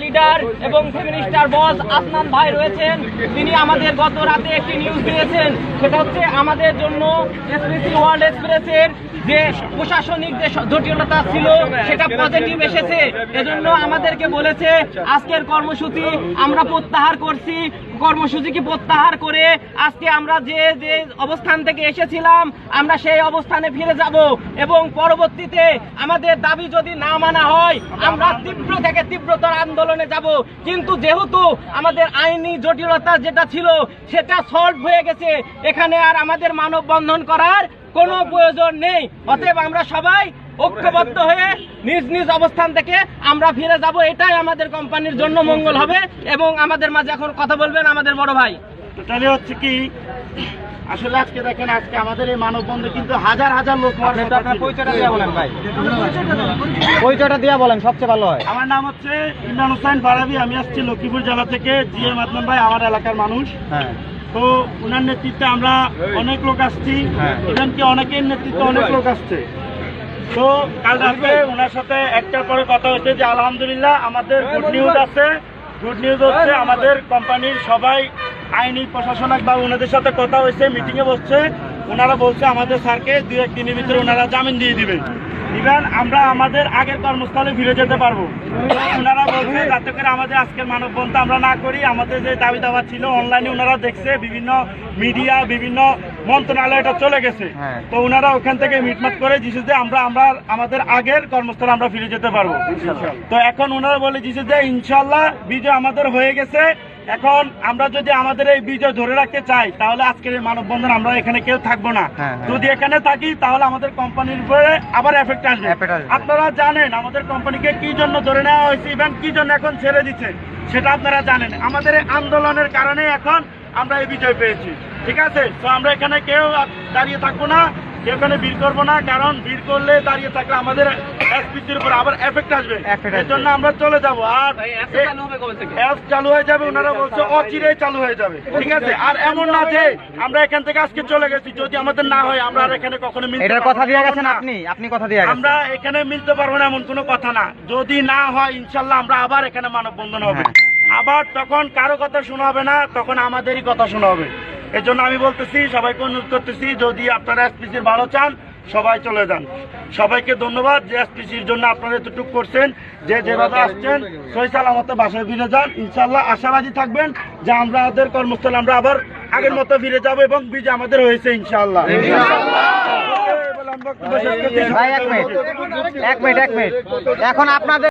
Leader এবং ফেমিনিস্টার বস আসনান ভাই রয়েছেন। তিনি আমাদের গত রাতে একটি নিউজ দিয়েছেন। সেটা হচ্ছে আমাদের জন্য এসপিসি ওয়ার্ল্ড এক্সপ্রেসের যে প্রশাসনিক যে জটিলতা ছিল, সেটা পজিটিভ এসেছে। এজন্য আমাদেরকে বলেছে, আজকের কর্মসূচি আমরা প্রত্যাহার করছি। কর্মসূচিকে প্রত্যাহার করে আজকে আমরা যে যে অবস্থান থেকে এসেছিলাম, আমরা সেই অবস্থানে ফিরে যাব এবং পরবর্তীতে আমাদের দাবি যদি না মানা হয়, আমরা তীব্র থেকে তীব্রতর আন্দোলনে যাব। কিন্তু যেহেতু আমাদের আইনি জটিলতা যেটা ছিল, সেটা সলভ হয়ে গেছে। এখানে আর আমাদের মানববন্ধন করার কোনো প্রয়োজন নেই। অতএব আমরা সবাই ঐক্যবদ্ধ হয়ে নিজ নিজ অবস্থান থেকে আমরা ফিরে যাব। এটাই আমাদের কোম্পানির জন্য মঙ্গল হবে এবং আমাদের মাঝে এখন কথা বলবেন আমাদের বড় ভাই। তাহলে হচ্ছে কি আসলে আজকে দেখেন আজকে আমাদের এই মানববন্ধে কিন্তু হাজার হাজার লোক। পরিচয়টা দিয়া বলেন সবচেয়ে ভালো হয়। আমার নাম হচ্ছে ইমরান হোসেন বারাবি আমি আসছি লক্ষ্মীপুর জেলা থেকে জি এম আদনান ভাই আমার এলাকার মানুষ। হ্যাঁ। তো ওনার নেতৃত্বে আমরা অনেক লোক আসছি। হ্যাঁ। ইভেন কি অনেকের নেতৃত্বে অনেক লোক আসছে। তো কাল রাত্রে ওনার সাথে একটার পরে কথা হচ্ছে যে, আলহামদুলিল্লাহ, আমাদের গুড নিউজ আছে। গুড নিউজ হচ্ছে আমাদের কোম্পানির সবাই আইনি, প্রশাসনিক বা ওনাদের সাথে কথা হয়েছে মিটিংয়ে বসছে। ওনারা বলছে, আমাদের স্যারকে দু এক দিনের ভিতরে ওনারা জামিন দিয়ে দিবে ইভেন আমরা আমাদের আগের কর্মস্থলে ফিরে যেতে পারব। ওনারা বলছে যাতে করে আমাদের আজকের মানববন্ধ আমরা না করি। আমাদের যে দাবি দাবা ছিল অনলাইনে ওনারা দেখছে বিভিন্ন মিডিয়া বিভিন্ন মন্ত্রণালয়টা চলে গেছে। হ্যাঁ। তো ওনারা ওখান থেকে মিটমাট করে যে আমরা আমরা আমাদের আগের কর্মস্থলে আমরা ফিরে যেতে পারব। তো এখন ওনারা বলে যে ইনশাল্লাহ বিজয় আমাদের হয়ে গেছে। এখন আমরা যদি আমাদের এই বিজয় ধরে রাখতে চাই তাহলে আজকের এই মানববন্ধন আমরা এখানে কেউ থাকব না। হ্যাঁ, হ্যাঁ। যদি এখানে থাকি তাহলে আমাদের কোম্পানির উপরে আবার এফেক্ট আসবে। আপনারা জানেন আমাদের কোম্পানিকে কি জন্য ধরে নেওয়া হয়েছে ইভেন কি জন্য এখন ছেড়ে দিচ্ছে সেটা আপনারা জানেন। আমাদের এই আন্দোলনের কারণে এখন আমরা এই বিজয় পেয়েছি। ঠিক আছে? তো আমরা এখানে কেউ দাঁড়িয়ে থাকব না। কেউ এখানে ভিড় করব না কারণ ভিড় করলে দাঁড়িয়ে থাকলে আমাদের এসপিসির উপর আবার এফেক্ট আসবে। এর জন্য আমরা চলে যাব। আর অ্যাপ চালু হয়ে যাবে ওনারা বলছে অচিরে চালু হয়ে যাবে। ঠিক আছে? আর এমন না যে আমরা এখান থেকে আজকে চলে গেছি যদি আমাদের না হয় আমরা আর এখানে কখনো মিলতে এটার কথা দিয়ে গেছেন আপনি? আপনি কথা দিয়ে গেছেন। আমরা এখানে মিলতে পারব না এমন কোনো কথা না। যদি না হয় ইনশাল্লাহ আমরা আবার এখানে মানববন্ধন হবে। হ্যাঁ, হ্যাঁ, আবার তখন কারও কথা শোনা হবে না তখন আমাদেরই কথা শোনা হবে। এর জন্য আমি বলতেছি সবাইকে অনুরোধ করতেছি যদি আপনারা এসপিসির ভালো চান সবাই চলে যান। সবাইকে ধন্যবাদ যে এসপিসির জন্য আপনারা এতটুকু করছেন যে যেভাবে আসছেন সই সালামতে বাসায় ফিরে যান। ইনশাল্লাহ আশাবাদী থাকবেন যে আমরা আমাদের কর্মস্থলে আমরা আবার আগের মতো ফিরে যাব এবং বিজয় আমাদের হয়েছে ইনশাল্লাহ এক মিনিট এক মিনিট এক মিনিট। এখন আপনাদের